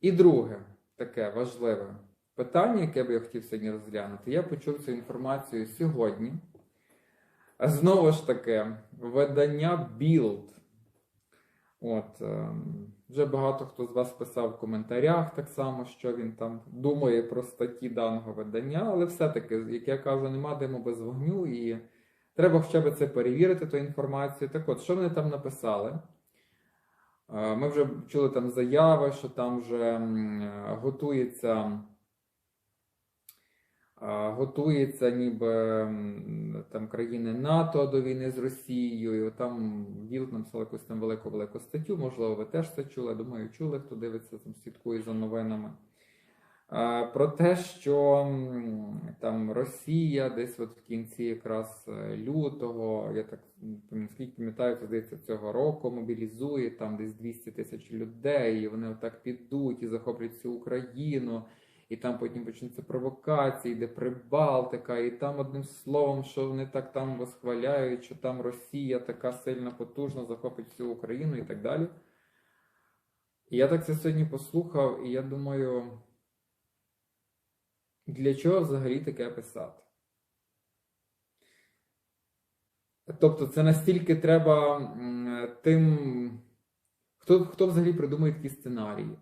І друге, таке важливе питання, яке б я хотів сьогодні розглянути. Я почув цю інформацію сьогодні. Знову ж таки, видання Build. От, ем, вже багато хто з вас писав в коментарях так само, що він там думає про статті даного видання, але все-таки, як я кажу, нема диму без вогню, і треба хоча б це перевірити, ту інформацію. Так от, що вони там написали? Е, Ми вже чули там заяви, що там вже готується. е, Готується ніби там країни НАТО до війни з Росією. Там Білд написав якусь там велику-велику статтю. Можливо, ви теж це чули. Думаю, чули, хто дивиться, там слідкує за новинами. Про те, що там Росія десь от в кінці якраз е, лютого, я так м, наскільки пам'ятаю, це здається цього року мобілізує там десь 200 тисяч людей, і вони отак підуть і захоплять всю Україну. І там потім почнуться провокації, де Прибалтика, і там одним словом, що вони так там восхваляють, що там Росія така сильна, потужна, захопить всю Україну і так далі. І я так це сьогодні послухав, і я думаю, для чого взагалі таке писати? Тобто, це настільки треба тим, хто, хто взагалі придумує такі сценарії.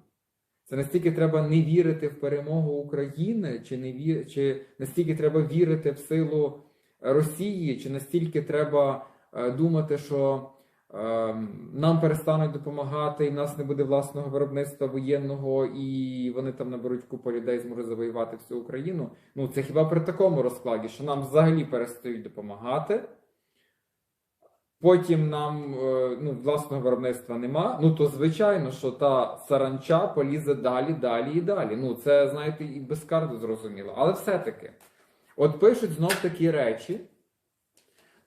Це настільки треба не вірити в перемогу України, чи не ві... чи настільки треба вірити в силу Росії, чи настільки треба е, думати, що нам перестануть допомагати, і в нас не буде власного виробництва воєнного, і вони там наберуть купу людей, зможуть завоювати всю Україну. Ну це хіба при такому розкладі, що нам взагалі перестають допомагати. Потім нам е, ну, власного виробництва нема. Ну то звичайно, що та саранча полізе далі, далі і далі. Ну це знаєте, і без карти зрозуміло. Але все-таки, от пишуть знов такі речі.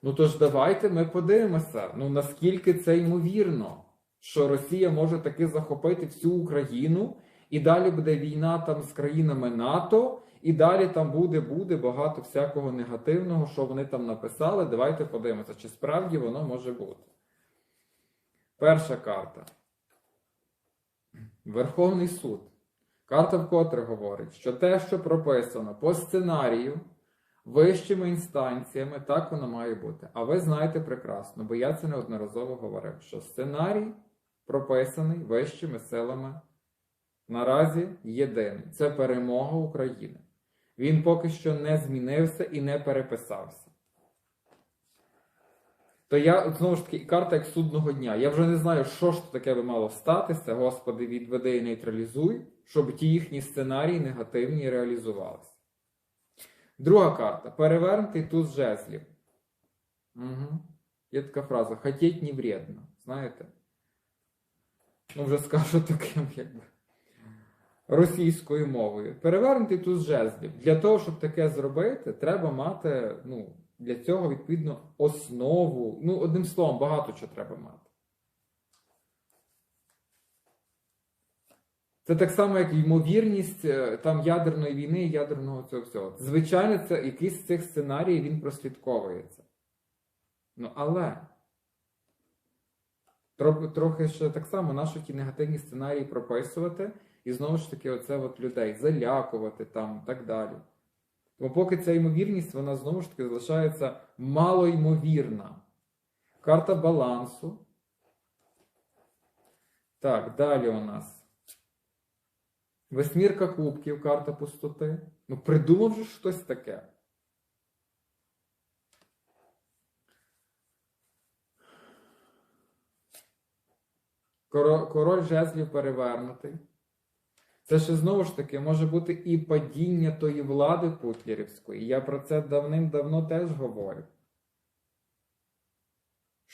Ну то ж давайте ми подивимося. Ну наскільки це ймовірно, що Росія може таки захопити всю Україну, і далі буде війна там з країнами НАТО. І далі там буде, буде багато всякого негативного, що вони там написали. Давайте подивимося, чи справді воно може бути. Перша карта. Верховний суд. Карта вкотре говорить, що те, що прописано по сценарію вищими інстанціями, так воно має бути. А ви знаєте прекрасно, бо я це неодноразово говорив, що сценарій прописаний вищими силами наразі єдиний. Це перемога України. Він поки що не змінився і не переписався. То я, знову ж таки, карта як судного дня. Я вже не знаю, що ж таке би мало статися, Господи, відведи і нейтралізуй, щоб ті їхні сценарії негативні реалізувалися. Друга карта. Перевернутий туз жезлів. Угу. Є така фраза: хотіть не вредно. Знаєте? Ну, вже скажу таким, якби російською мовою. Перевернутий туз жезлів. Для того, щоб таке зробити, треба мати ну, для цього відповідно основу. Ну, одним словом, багато чого треба мати. Це так само, як ймовірність е, там ядерної війни і ядерного цього всього. Звичайно, це якийсь з цих сценаріїв він прослідковується. Ну, але трохи, ще так само наші ті негативні сценарії прописувати. І знову ж таки, оце от людей залякувати там і так далі. Тому поки ця ймовірність, вона знову ж таки залишається малоймовірна. Карта балансу. Так, далі у нас. Восьмірка кубків, карта пустоти. Ну, придумав же щось таке. Король жезлів перевернутий. Це ще знову ж таки може бути і падіння тої влади путлерівської. Я про це давним-давно теж говорю.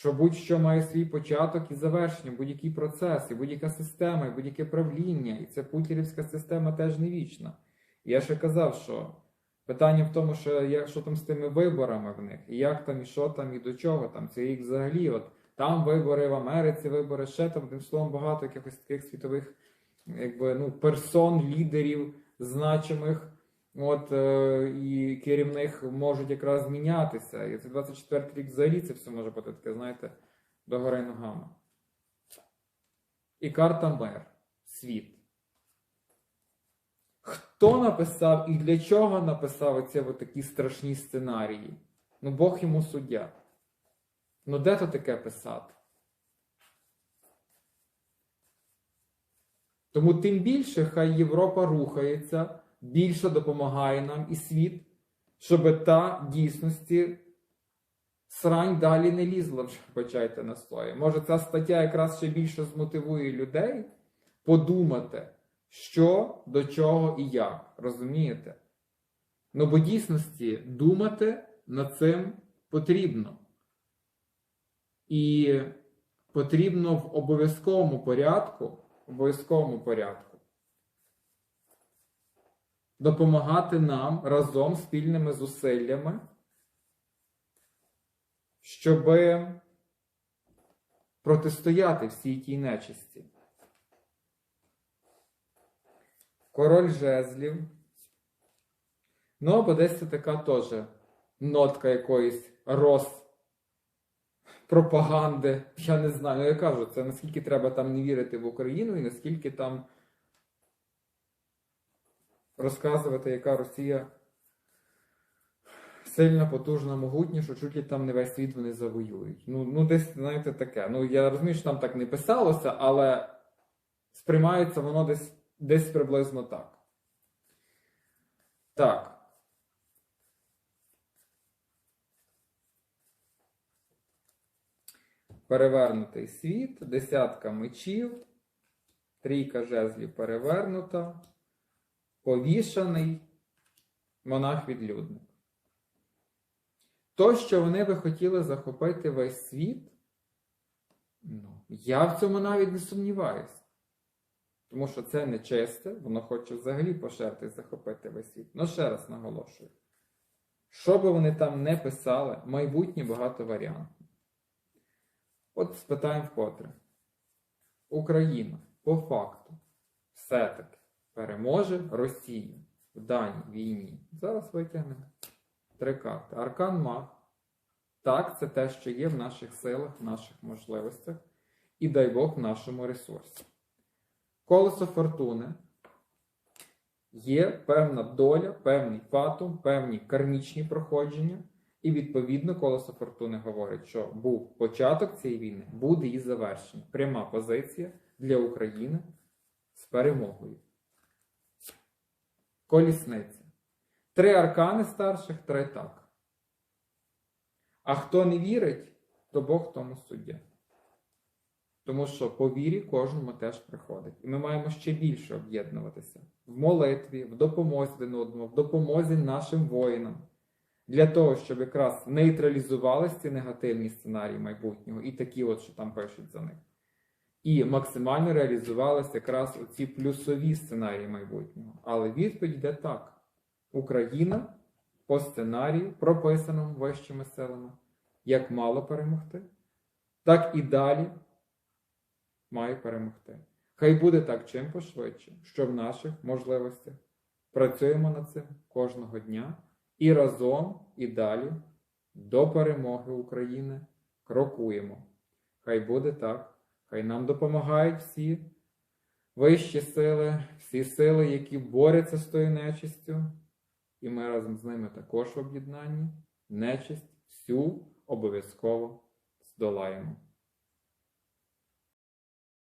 Що будь-що має свій початок і завершення, будь-який процес, і будь-яка система, і будь-яке правління. І ця путлерівська система теж не вічна. Я ще казав, що питання в тому, що як, що там з тими виборами в них, і як там, і що там, і до чого там. Це їх взагалі, от там вибори в Америці, вибори ще там, тим словом, багато якихось таких світових якби, ну, персон, лідерів значимих от, е, і керівних можуть якраз змінятися. І це 24 рік взагалі це все може бути таке, знаєте, догори ногами. І карта мер, світ. Хто написав і для чого написав оці такі страшні сценарії? Ну, Бог йому суддя. Ну, де то таке писати? Тому тим більше хай Європа рухається, більше допомагає нам і світ, щоб та дійсності срань далі не лізла вже, почайте на слої. Може, ця стаття якраз ще більше змотивує людей подумати, що, до чого і як. Розумієте? Ну, бо дійсності думати над цим потрібно. І потрібно в обов'язковому порядку, обов'язковому порядку допомагати нам разом спільними зусиллями, щоб протистояти всій тій нечисті. Король жезлів. Ну, або десь це така теж нотка якоїсь роз пропаганди. Я не знаю. Ну, я кажу, це наскільки треба там не вірити в Україну і наскільки там розказувати, яка Росія сильна, потужна, могутня, що чуть ли там не весь світ вони завоюють. Ну, ну десь, знаєте, таке. Ну, я розумію, що там так не писалося, але сприймається воно десь, десь приблизно так. Так. Перевернутий світ, десятка мечів, трійка жезлів перевернута, повішаний монах-відлюдник. То, що вони би хотіли захопити весь світ, ну, я в цьому навіть не сумніваюся. Тому що це нечисте, воно хоче взагалі пошерти захопити весь світ. Ну, ще раз наголошую. Що би вони там не писали, майбутнє багато варіантів. От спитаємо вкотре. Україна по факту все-таки переможе Росію в даній війні. Зараз витягнемо три карти. Аркан Маг. Так, це те, що є в наших силах, в наших можливостях. І дай Бог в нашому ресурсі. Колесо фортуни. Є певна доля, певний фатум, певні кармічні проходження. І відповідно колесо фортуни говорить, що був початок цієї війни, буде і завершення. Пряма позиція для України з перемогою. Колісниця. Три аркани старших, три так. А хто не вірить, то Бог тому суддя. Тому що по вірі кожному теж приходить. І ми маємо ще більше об'єднуватися в молитві, в допомозі один одному, в допомозі нашим воїнам. Для того, щоб якраз нейтралізувалися ці негативні сценарії майбутнього, і такі, от, що там пишуть за них. І максимально реалізувалися якраз оці плюсові сценарії майбутнього. Але відповідь йде так: Україна по сценарію, прописаному вищими силами, як мало перемогти, так і далі має перемогти. Хай буде так чим пошвидше, що в наших можливостях працюємо над цим кожного дня і разом і далі до перемоги України крокуємо. Хай буде так, хай нам допомагають всі вищі сили, всі сили, які борються з тою нечистю, і ми разом з ними також в об'єднанні нечисть всю обов'язково здолаємо.